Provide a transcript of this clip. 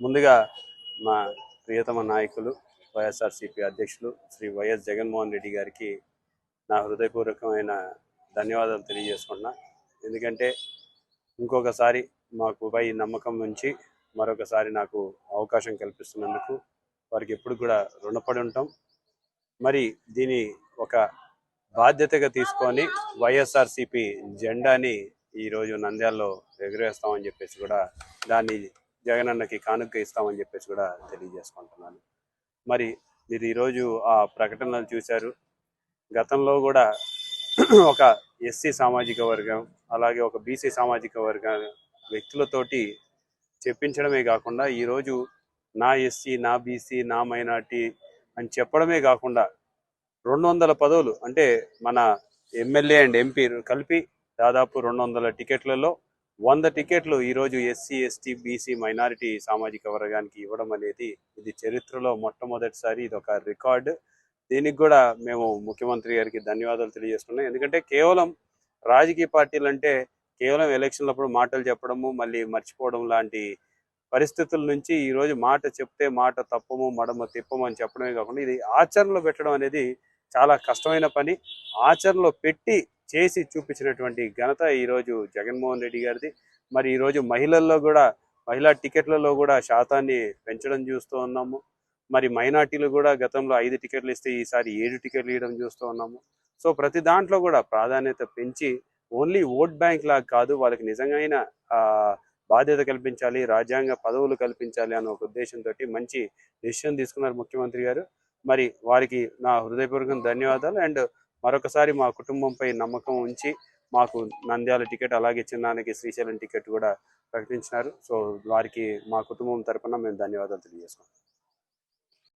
ముందుగా మా ప్రియతమ నాయకులు వైఎస్ఆర్సీపీ అధ్యక్షులు శ్రీ వైఎస్ జగన్మోహన్ రెడ్డి గారికి నా హృదయపూర్వకమైన ధన్యవాదాలు తెలియజేసుకుంటున్నా. ఎందుకంటే ఇంకొకసారి మాకుపై నమ్మకం ఉంచి మరొకసారి నాకు అవకాశం కల్పిస్తున్నందుకు వారికి ఎప్పుడు కూడా రుణపడి ఉంటాం. మరి దీని ఒక బాధ్యతగా తీసుకొని వైఎస్ఆర్సీపీ జెండాని ఈరోజు నంద్యాలలో ఎగురేస్తామని చెప్పేసి కూడా దాన్ని జగనన్నకి కానుక ఇస్తామని చెప్పేసి కూడా తెలియజేసుకుంటున్నాను. మరి మీరు ఈరోజు ఆ ప్రకటనలు చూశారు. గతంలో కూడా ఒక ఎస్సీ సామాజిక వర్గం అలాగే ఒక బీసీ సామాజిక వర్గ వ్యక్తులతోటి చెప్పించడమే కాకుండా ఈరోజు నా ఎస్సీ నా బీసీ నా మైనార్టీ అని చెప్పడమే కాకుండా రెండు వందల పదవులు అంటే మన ఎమ్మెల్యే అండ్ ఎంపీ కలిపి దాదాపు రెండు వందల టికెట్లలో వంద టికెట్లు ఈరోజు ఎస్సీ ఎస్టీ బీసీ మైనారిటీ సామాజిక వర్గానికి ఇవ్వడం అనేది ఇది చరిత్రలో మొట్టమొదటిసారి ఇది ఒక రికార్డు. దీనికి కూడా మేము ముఖ్యమంత్రి గారికి ధన్యవాదాలు తెలియజేస్తున్నాం. ఎందుకంటే కేవలం రాజకీయ పార్టీలు అంటే కేవలం ఎలక్షన్లప్పుడు మాటలు చెప్పడము మళ్ళీ మర్చిపోవడం లాంటి పరిస్థితుల నుంచి ఈ రోజు మాట చెప్తే మాట తప్పము మడమ తిప్పము అని చెప్పడమే కాకుండా ఇది ఆచరణలో పెట్టడం అనేది చాలా కష్టమైన పని. ఆచరణలో పెట్టి చేసి చూపించినటువంటి ఘనత ఈరోజు జగన్మోహన్ రెడ్డి గారిది. మరి ఈరోజు మహిళల్లో కూడా మహిళా టికెట్లలో కూడా శాతాన్ని పెంచడం చూస్తూ ఉన్నాము. మరి మైనార్టీలు కూడా గతంలో ఐదు టికెట్లు ఇస్తే ఈసారి ఏడు టికెట్లు ఇవ్వడం చూస్తూ ఉన్నాము. సో ప్రతి దాంట్లో కూడా ప్రాధాన్యత పెంచి ఓన్లీ ఓట్ బ్యాంక్ లాగా కాదు వాళ్ళకి నిజమైన బాధ్యత కల్పించాలి రాజ్యాంగ పదవులు కల్పించాలి అనే ఒక ఉద్దేశంతో మంచి డెసిషన్ తీసుకున్నారు ముఖ్యమంత్రి గారు. మరి వారికి నా హృదయపూర్వక ధన్యవాదాలు. అండ్ మరొకసారి మా కుటుంబంపై నమ్మకం ఉంచి మాకు నంద్యాల టికెట్ అలాగే చిన్నానికి శ్రీశైలం టికెట్ కూడా ప్రకటించినారు. సో వారికి మా కుటుంబం తరఫున మేము ధన్యవాదాలు తెలియజేసుకుంటాం